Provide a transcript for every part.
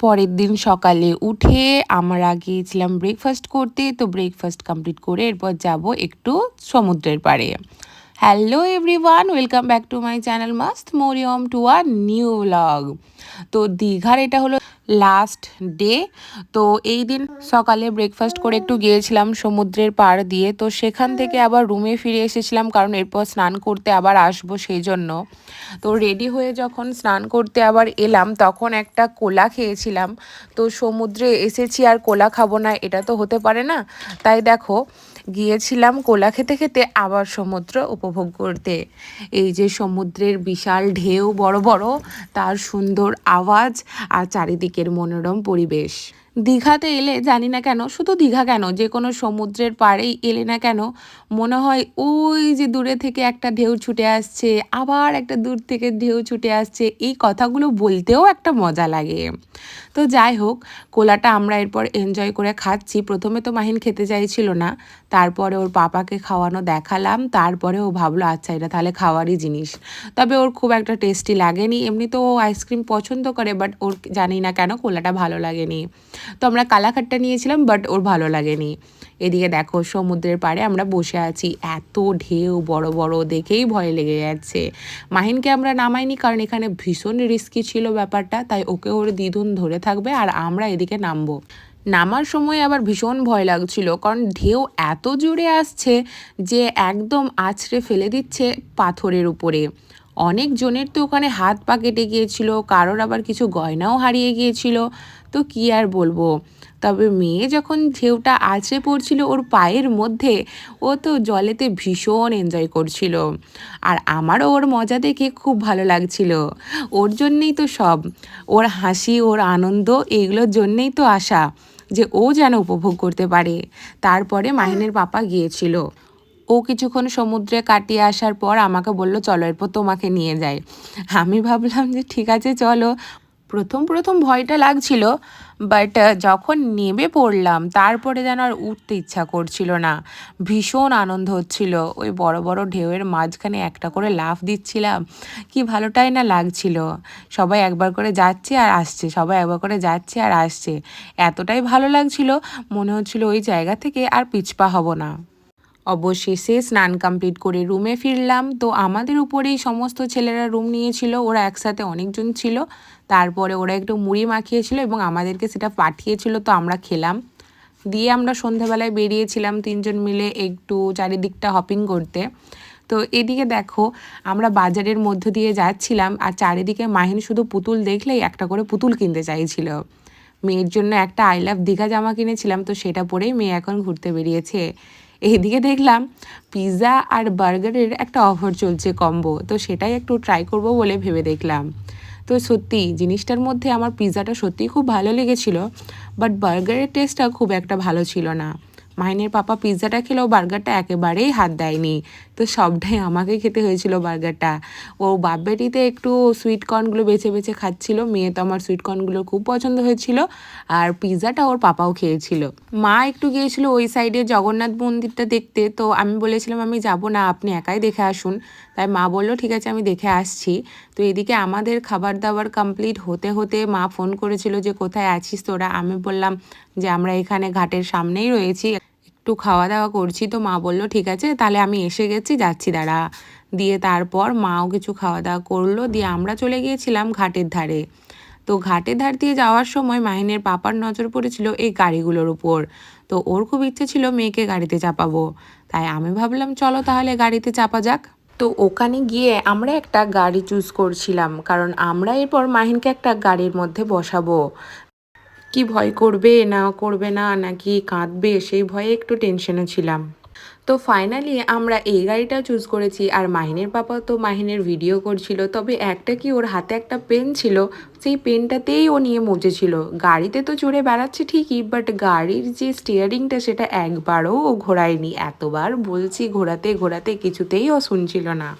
পরের দিন সকালে উঠে আমরা গিয়েছিলাম ব্রেকফাস্ট করতে। তো ব্রেকফাস্ট কমপ্লিট করে এরপর যাব একটু সমুদ্রের পাড়ে। Hello everyone welcome back to my channel must মোরিয়ম টু আর নিউ ব্লগ তো দীঘার এটা হলো লাস্ট ডে তো এই দিন সকালে ব্রেকফাস্ট করে একটু গিয়েছিলাম সমুদ্রের পাড় দিয়ে। তো সেখান থেকে আবার রুমে ফিরে এসেছিলাম কারণ এরপর স্নান করতে আবার আসব সেই জন্য। তো রেডি হয়ে যখন স্নান করতে আবার এলাম, তখন একটা কোলা খেয়েছিলাম। তো সমুদ্রে এসেছি আর কোলা খাব না, এটা তো হতে পারে না। তাই দেখো গিয়েছিলাম কোলা খেতে খেতে আবার সমুদ্র উপভোগ করতে। এই যে সমুদ্রের বিশাল ঢেউ, বড় বড়, তার সুন্দর আওয়াজ আর চারিদিকের মনোরম পরিবেশ। দীঘাতে এলে জানি না কেন, শুধু দীঘা কেন, যে কোনো সমুদ্রের পাড়েই এলে না কেন, মনে হয় ওই যে দূরে থেকে একটা ঢেউ ছুটে আসছে, আবার একটা দূর থেকে ঢেউ ছুটে আসছে, এই কথাগুলো বলতেও একটা মজা লাগে। তো যাই হোক, কোলাটা আমরা এরপর এনজয় করে খাচ্ছি। প্রথমে তো মাহিন খেতে চাইছিল না তারপরে ওর পাপাকে খাওয়ানো দেখালাম, তারপরে ও ভাবলো আচ্ছা এটা তাহলে খাওয়ারই জিনিস। তবে ওর খুব একটা টেস্টি লাগেনি। এমনি তো ও আইসক্রিম পছন্দ করে বাট ওর জানি না কেন কোলাটা ভালো লাগেনি। তো আমরা কালাখাট্টা নিয়েছিলাম বাট ওর ভালো লাগেনি। এদিকে দেখো, সমুদ্রের পাড়ে আমরা বসে আছি। এত ঢেউ, বড় বড়, দেখেই ভয় লেগে যাচ্ছে। মাহিনকে আমরা নামাইনি, কারণ এখানে ভীষণ রিস্কি ছিল ব্যাপারটা, তাই ওকে ওর দ্বিধুন ধরে থাকবে, আর আমরা এদিকে নামবো। নামার সময় আবার ভীষণ ভয় লাগছিল, কারণ ঢেউ এত জোরে আসছে যে একদম আছড়ে ফেলে দিচ্ছে পাথরের উপরে। অনেক জনের তো ওখানে হাত পা কেটে গিয়েছিল, কারোর আবার কিছু গয়নাও হারিয়ে গিয়েছিল, তো কি আর বলব? তবে মেয়ে যখন ঢেউটা আছড়ে পড়ছিল ওর পায়ের মধ্যে, ও তো জলেতে ভীষণ এনজয় করছিল। আর আমারও ওর মজা দেখে খুব ভালো লাগছিল। ওর জন্যেই তো সব, ওর হাসি, ওর আনন্দ, এগুলোর জন্যেই তো আসা যে ও যেন উপভোগ করতে পারে। তারপরে মাহিনের পাপা গিয়েছিল। ও কিছুক্ষণ সমুদ্রে কাটিয়ে আসার পর আমাকে বলল, চলো, এরপর তোমাকে নিয়ে যায় আমি ভাবলাম যে, ঠিক আছে, চলো। প্রথম প্রথম ভয়টা লাগছিল বাট যখন নেমে পড়লাম, তারপরে যেন আর উঠতে ইচ্ছা করছিল না। ভীষণ আনন্দ হচ্ছিল। ওই বড় বড় ঢেউয়ের মাঝখানে একটা করে লাফ দিচ্ছিলাম। কি ভালোটাই না লাগছিল। সবাই একবার করে যাচ্ছে আর আসছে। সবাই একবার করে যাচ্ছে আর আসছে। এতটাই ভালো লাগছিল, মনে হচ্ছিল ওই জায়গা থেকে আর পিছপা হব না। অবশেষে স্নান কমপ্লিট করে রুমে ফিরলাম। তো আমাদের উপরেই সমস্ত ছেলেরা রুম নিয়েছিল। ওরা একসাথে অনেকজন ছিল। তারপরে ওরা একটু মুড়ি মাখিয়েছিল এবং আমাদেরকে সেটা পাঠিয়েছিল। তো আমরা খেলাম। দিয়ে আমরা সন্ধ্যাবেলায় বেরিয়েছিলাম তিনজন মিলে একটু চারিদিকটা হপিং করতে। তো এদিকে দেখো, আমরা বাজারের মধ্য দিয়ে যাচ্ছিলাম। আর চারিদিকে মাহিন শুধু পুতুল দেখলেই একটা করে পুতুল কিনতে চাইছিল। মেয়ের জন্য একটা আই লাভ দীঘা জামা কিনেছিলাম। তো সেটা পরেই মেয়ে এখন ঘুরতে বেরিয়েছে। এইদিকে দেখলাম পিৎজা আর বার্গারের একটা অফার চলছে কম্বো তো সেটাই একটু ট্রাই করব বলে ভেবে দেখলাম। তো সত্যি জিনিসটার মধ্যে আমার পিৎজাটা সত্যিই খুব ভালো লেগেছিল বাট বার্গারের টেস্টটা খুব একটা ভালো ছিল না। মাইনের পাপা পিৎজাটা খেলেও বার্গারটা একেবারেই হাত দেয়নি। তো সবটাই আমাকে খেতে হয়েছিল বার্গারটা। ও বাপবেটিতে একটু সুইট কর্নগুলো বেছে বেছে খাচ্ছিল। মেয়ে তো আমার সুইট কর্নগুলো খুব পছন্দ হয়েছিল। আর পিৎজাটা ওর পাপাও খেয়েছিল। মা একটু গিয়েছিল ওই সাইডে জগন্নাথ মন্দিরটা দেখতে। তো আমি বলেছিলাম, আমি যাব না, আপনি একাই দেখে আসুন। তাই মা বলল, ঠিক আছে, আমি দেখে আসছি। তো এদিকে আমাদের খাবার দাবার কমপ্লিট হতে হতে মা ফোন করেছিল যে, কোথায় আছিস তোরা? আমি বললাম যে আমরা এখানে ঘাটের সামনেই রয়েছি, একটু খাওয়া দাওয়া করছি। তো মা বলল, ঠিক আছে, তাহলে আমি এসে গেছি, যাচ্ছি, দাঁড়া। দিয়ে তারপর মাও কিছু খাওয়া দাওয়া করল, দিয়ে আমরা চলে গিয়েছিলাম ঘাটের ধারে। তো ঘাটের ধার দিয়ে যাওয়ার সময় মাহিনের পাপার নজর পড়েছিল এই গাড়িগুলোর উপর। তো ওর খুব ইচ্ছে ছিল, মেয়েকে গাড়িতে চাপাবো। তাই আমি ভাবলাম, চলো তাহলে গাড়িতে চাপা যাক। তো ওখানে গিয়ে আমরা একটা গাড়ি চুজ করছিলাম, কারণ আমরা এরপর মাহিনকে একটা গাড়ির মধ্যে বসাবো। কি ভয় করবে, না করবে না, নাকি কাঁদবে, সেই ভয়ে একটু টেনশনে ছিলাম। তো ফাইনালি আমরা এই গাড়িটা চুজ করেছি আর মাহিনের পাপা তো মাহিনের ভিডিও করছিল, তবে একটা কি ওর হাতে একটা পেন ছিল, সেই পেনটাতেই ও নিয়ে মজেছিল। গাড়িতে তো চড়ে বেড়াচ্ছে ঠিকই বাট গাড়ির যে স্টিয়ারিংটা সেটা একবারও ও ঘোরায়নি। এতবার বলছি ঘোরাতে ঘোরাতে কিছুতেই ও শুনছিল না।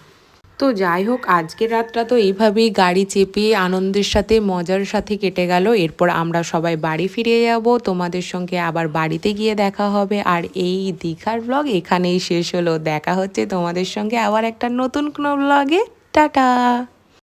তো যাই হোক, আজকের রাতটা তো এইভাবেই গাড়ি চেপে আনন্দের সাথে, মজার সাথে কেটে গেল। এরপর আমরা সবাই বাড়ি ফিরে যাব। তোমাদের সঙ্গে আবার বাড়িতে গিয়ে দেখা হবে। আর এই দীঘার ব্লগ এখানেই শেষ হলো। দেখা হচ্ছে তোমাদের সঙ্গে আবার একটা নতুন কোনো ব্লগে টাটা!